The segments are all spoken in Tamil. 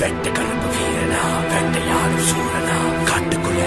வெட்ட கலப்பு வீரனா வேட்டையாடும் சூழனா காட்டுக்குள்ள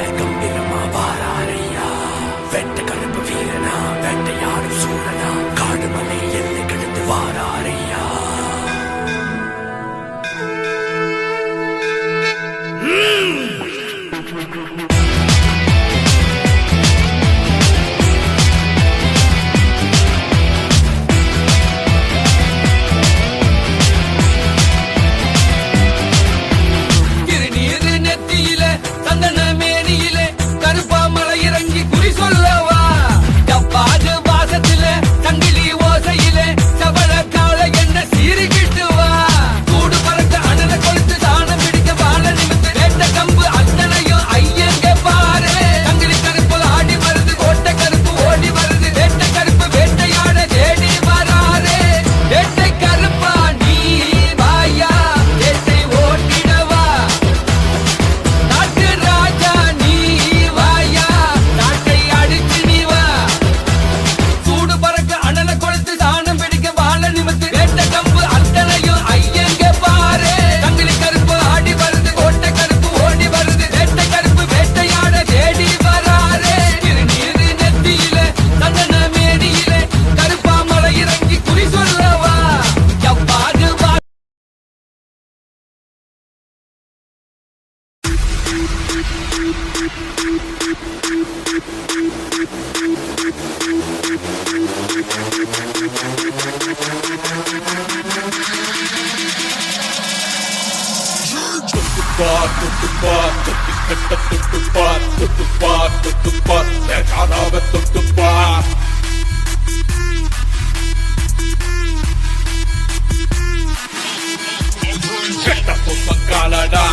கெட்ட பொம்மை காலடா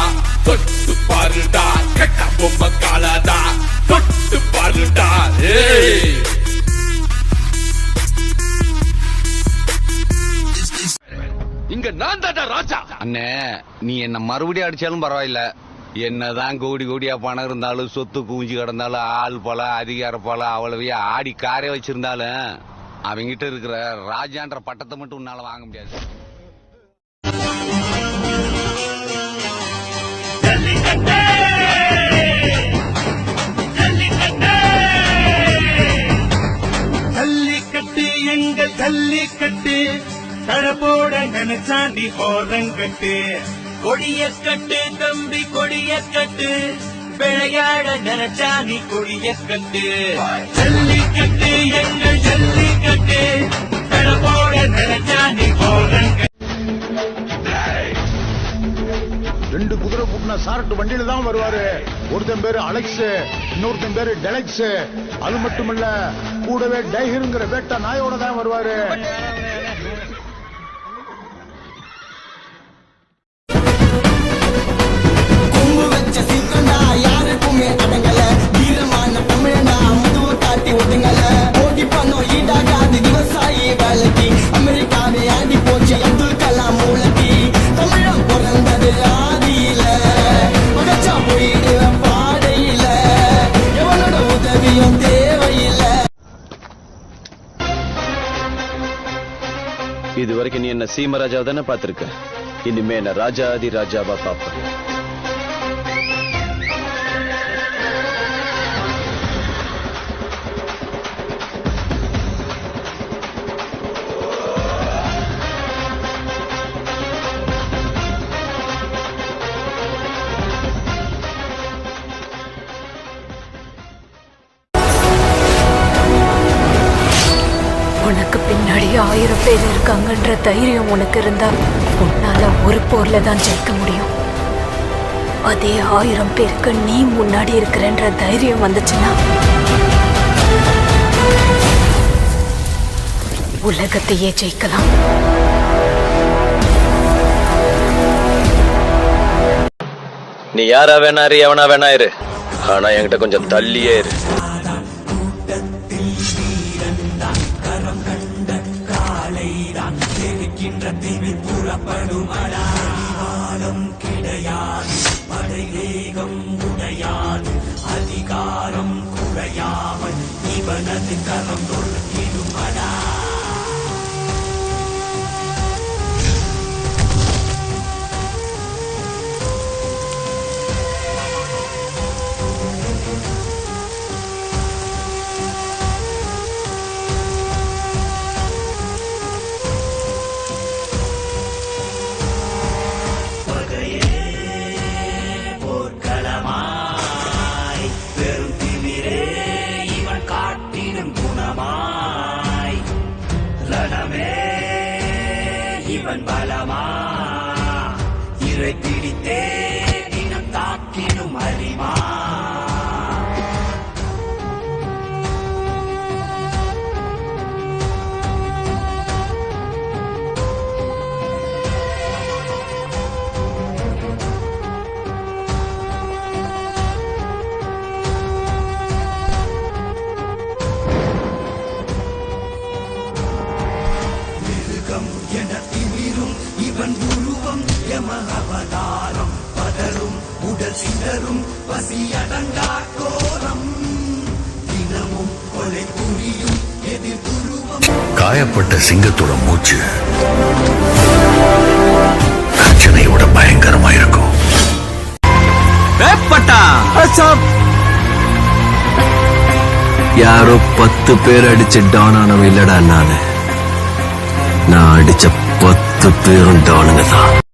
தொட்டு பாருடா கெட்ட பொம்மை காலடா தொட்டு பாருடா ஏய் இங்க நான் தான்டா ராஜா. அண்ணே நீ என்ன மறுபடியும் அடிச்சாலும் பரவாயில்ல. என்னதான் கோடி கோடியா பணம் இருந்தாலும் சொத்து குவிஞ்சு கிடந்தாலும் ஆள் போல அதிகார போல அவ்வளவையே ஆடி காரே வச்சிருந்தாலும் அவங்கிட்ட இருக்கிற ராஜான்ற பட்டத்தை மட்டும் உன்னால வாங்க முடியாது. தழப்போட நினைச்சா நீ கட்டு. கொடிய கட்டு தம்பி கொடிய கட்டு. விளையாட நினைச்சா நீ கொடிய கட்டு. ஜல்லிக்கட்டு எங்கள் ஜல்லிக்கட்டு. தழப்போட நினைச்சா நீ ஓரங்கட்டு ரெண்டு குதிரை கூட்டின சாரட்டு வண்டியில தான் வருவாரு. ஒருத்தன் பேரு அலெக்ஸ் இன்னொருத்தன் பேரு டெலக்ஸ். அது மட்டுமல்ல கூடவே டைகருங்கிற வேட்டை நாயோட தான் வருவாரு. சீமராஜாவை தானே பார்த்திருக்கேன். இனிமே என்ன ராஜாதி ராஜாவா பார்ப்பேன். பேர் இருக்காங்கன்ற தைரியம் உனக்கு இருந்தா உன்னால ஒரு போர்ல தான் ஜெயிக்க முடியும். அதே ஆயிரம் பேருக்கு நீ முன்னாடி இருக்கிறன்ற தைரியம் வந்துச்சுன்னா உலகத்தையே ஜெயிக்கலாம். நீ யாரா வேணா இரு எவனா வேணா இரு. ஆனா என்கிட்ட கொஞ்சம் தள்ளியே இரு. nothing that I'm going இவன் பலமா? இறை பிடித்தே தினம் தாக்கிடும் அறிவா சிதறும் பசி அடங்கா கோலம் தினமும் கொலை புரியும் எதிர் துருவம் காயப்பட்ட சிங்கத்தோட மூச்சு. கர்ஜனையோட பயங்கரமா இருக்கும். யாரோ பத்து பேர் அடிச்ச டான் ஆனவன் இல்லடா நானு. நான் அடிச்ச பத்து பேரும் டானுங்க தான்.